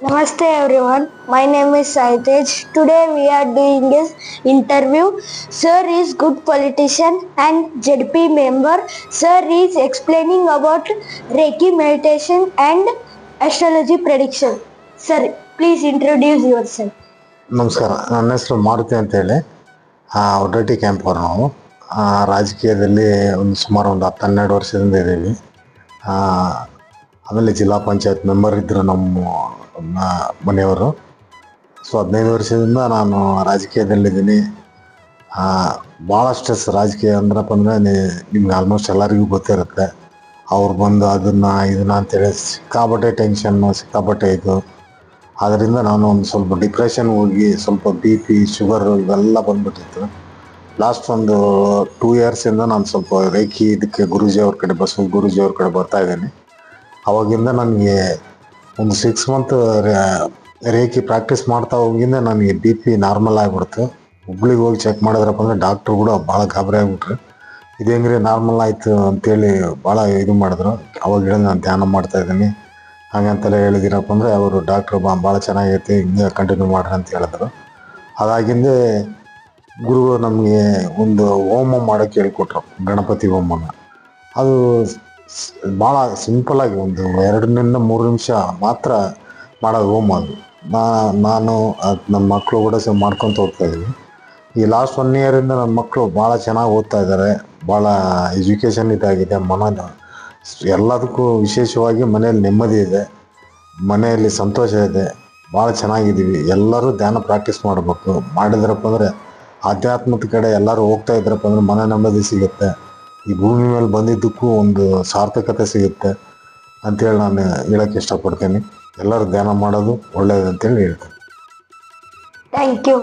Namaste everyone. My name is Saitej. Today we are doing this interview. Sir is good politician and JDP member. Sir is explaining about Reiki meditation and astrology prediction. Sir, please introduce yourself. ನಮಸ್ಕಾರ ನನ್ನ ಹೆಸರು ಮಾರುತಿ ಅಂತೇಳಿ ಒಡಟಿ camp ಅವ್ರು ನಾವು ಆ, ರಾಜಕೀಯದಲ್ಲಿ ಒಂದು ಸುಮಾರು ಒಂದು ಹತ್ತು ಹನ್ನೆರಡು ವರ್ಷದಿಂದ ಇದ್ದೀವಿ ಆ, ಆಮೇಲೆ ಜಿಲ್ಲಾ ಪಂಚಾಯತ್ ಮೆಂಬರ್ ಇದ್ದರು ನಮ್ಮ ಮನೆಯವರು. ಸೊ ಹದಿನೈದು ವರ್ಷದಿಂದ ನಾನು ರಾಜಕೀಯದಲ್ಲಿದ್ದೀನಿ. ಭಾಳ ಸ್ಟ್ರೆಸ್ ರಾಜಕೀಯ ಅಂದ್ರಪ್ಪ ಅಂದರೆ ನಿಮ್ಗೆ ಆಲ್ಮೋಸ್ಟ್ ಎಲ್ಲರಿಗೂ ಗೊತ್ತಿರುತ್ತೆ. ಅವ್ರು ಬಂದು ಅದನ್ನು, ಇದನ್ನ ಅಂತೇಳಿ ಸಿಕ್ಕಾಪಟ್ಟೆ ಟೆನ್ಷನ್ನು ಸಿಕ್ಕಾಪಟ್ಟೆ ಇದು. ಅದರಿಂದ ನಾನು ಒಂದು ಸ್ವಲ್ಪ ಡಿಪ್ರೆಷನ್ ಹೋಗಿ ಸ್ವಲ್ಪ ಬಿ ಪಿ ಶುಗರು ಇವೆಲ್ಲ ಬಂದುಬಿಟ್ಟಿತ್ತು. ಲಾಸ್ಟ್ ಒಂದು ಟೂ ಇಯರ್ಸಿಂದ ನಾನು ಸ್ವಲ್ಪ ರೇಖಿ ಇದಕ್ಕೆ ಗುರುಜಿ ಅವ್ರ ಕಡೆ ಬಸ್, ಗುರುಜಿ ಅವ್ರ ಕಡೆ ಬರ್ತಾ ಇದ್ದೀನಿ. ಅವಾಗಿಂದ ನನಗೆ ಒಂದು ಸಿಕ್ಸ್ ಮಂತ್ ರೇಖಿ ಪ್ರಾಕ್ಟೀಸ್ ಮಾಡ್ತಾ ಹೋಗಿಂದ ನನಗೆ ಬಿ ಪಿ ನಾರ್ಮಲ್ ಆಗಿಬಿಡ್ತು. ಹುಬ್ಳಿಗೆ ಹೋಗಿ ಚೆಕ್ ಮಾಡಿದ್ರಪ್ಪ ಅಂದರೆ ಡಾಕ್ಟ್ರು ಕೂಡ ಭಾಳ ಗಾಬರಿ ಆಗಿಬಿಟ್ರು. ಇದು ಹೆಂಗ್ರಿ ನಾರ್ಮಲ್ ಆಯಿತು ಅಂತೇಳಿ ಭಾಳ ಇದು ಮಾಡಿದ್ರು. ಅವಾಗ ಹೇಳಿ ನಾನು ಧ್ಯಾನ ಮಾಡ್ತಾ ಇದ್ದೀನಿ. ಹಾಗಂತೆಲ್ಲ ಹೇಳಿದಿರಪ್ಪ ಅಂದರೆ ಅವರು ಡಾಕ್ಟ್ರು ಬಾ, ಭಾಳ ಚೆನ್ನಾಗೈತಿ, ಹಿಂಗೆ ಕಂಟಿನ್ಯೂ ಮಾಡ್ರಿ ಅಂತ ಹೇಳಿದ್ರು. ಅದಾಗಿಂದೆ ಗುರು ನಮಗೆ ಒಂದು ಹೋಮ ಮಾಡೋಕ್ಕೆ ಹೇಳ್ಕೊಟ್ರು, ಗಣಪತಿ ಹೋಮನ. ಅದು ಭಾಳ ಸಿಂಪಲ್ಲಾಗಿ ಒಂದು ಎರಡರಿಂದ ಮೂರು ನಿಮಿಷ ಮಾತ್ರ ಮಾಡೋದು ಹೋಮ್ ಅದು. ನಾನು ಅದು ನಮ್ಮ ಮಕ್ಕಳು ಕೂಡ ಸೇವ್ ಮಾಡ್ಕೊತ ಹೋಗ್ತಾ ಇದ್ವಿ ಈ ಲಾಸ್ಟ್ ಒನ್ ಇಯರಿಂದ ನನ್ನ ಮಕ್ಕಳು ಭಾಳ ಚೆನ್ನಾಗಿ ಓದ್ತಾ ಇದ್ದಾರೆ. ಭಾಳ ಎಜುಕೇಷನ್ ಇದಾಗಿದೆ, ಮನ, ಎಲ್ಲದಕ್ಕೂ ವಿಶೇಷವಾಗಿ ಮನೆಯಲ್ಲಿ ನೆಮ್ಮದಿ ಇದೆ, ಮನೆಯಲ್ಲಿ ಸಂತೋಷ ಇದೆ ಭಾಳ ಚೆನ್ನಾಗಿದ್ದೀವಿ. ಎಲ್ಲರೂ ಧ್ಯಾನ ಪ್ರಾಕ್ಟೀಸ್ ಮಾಡಬೇಕು. ಮಾಡಿದ್ರಪ್ಪ ಅಂದರೆ ಆಧ್ಯಾತ್ಮದ ಕಡೆ ಎಲ್ಲರೂ ಹೋಗ್ತಾ ಇದ್ರಪ್ಪ ಅಂದರೆ ಮನ ನೆಮ್ಮದಿ ಸಿಗುತ್ತೆ. ಈ ಭೂಮಿ ಮೇಲೆ ಬಂದಿದ್ದಕ್ಕೂ ಒಂದು ಸಾರ್ಥಕತೆ ಸಿಗುತ್ತೆ ಅಂತೇಳಿ ನಾನು ಹೇಳಕ್ಕೆ ಇಷ್ಟಪಡ್ತೀನಿ. ಎಲ್ಲರೂ ಧ್ಯಾನ ಮಾಡೋದು ಒಳ್ಳೆಯದು ಅಂತೇಳಿ ಹೇಳ್ತೀನಿ. Thank you